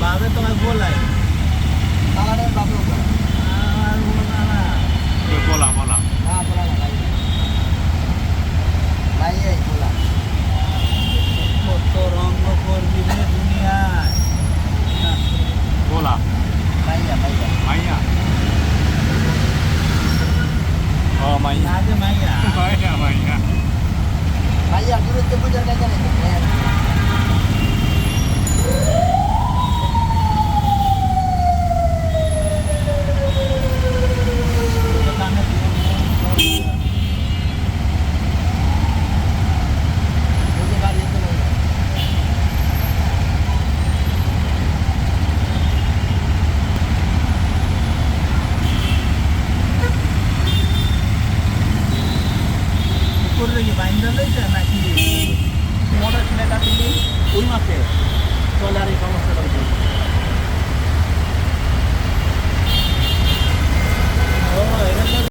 বাবে তোমায় বলাই। বলা। বলা কত রঙ্গ করবি রে দুনিয়ায়। বলা। মাইয়া মাইয়া। মাইয়া। ও মাইয়া। আজ মাইয়া। মাইয়া মাইয়া। মাইয়া দূরে তো বুঝার কাজ নেই পুকুরে কি বাইন্দা লইছে নাকি?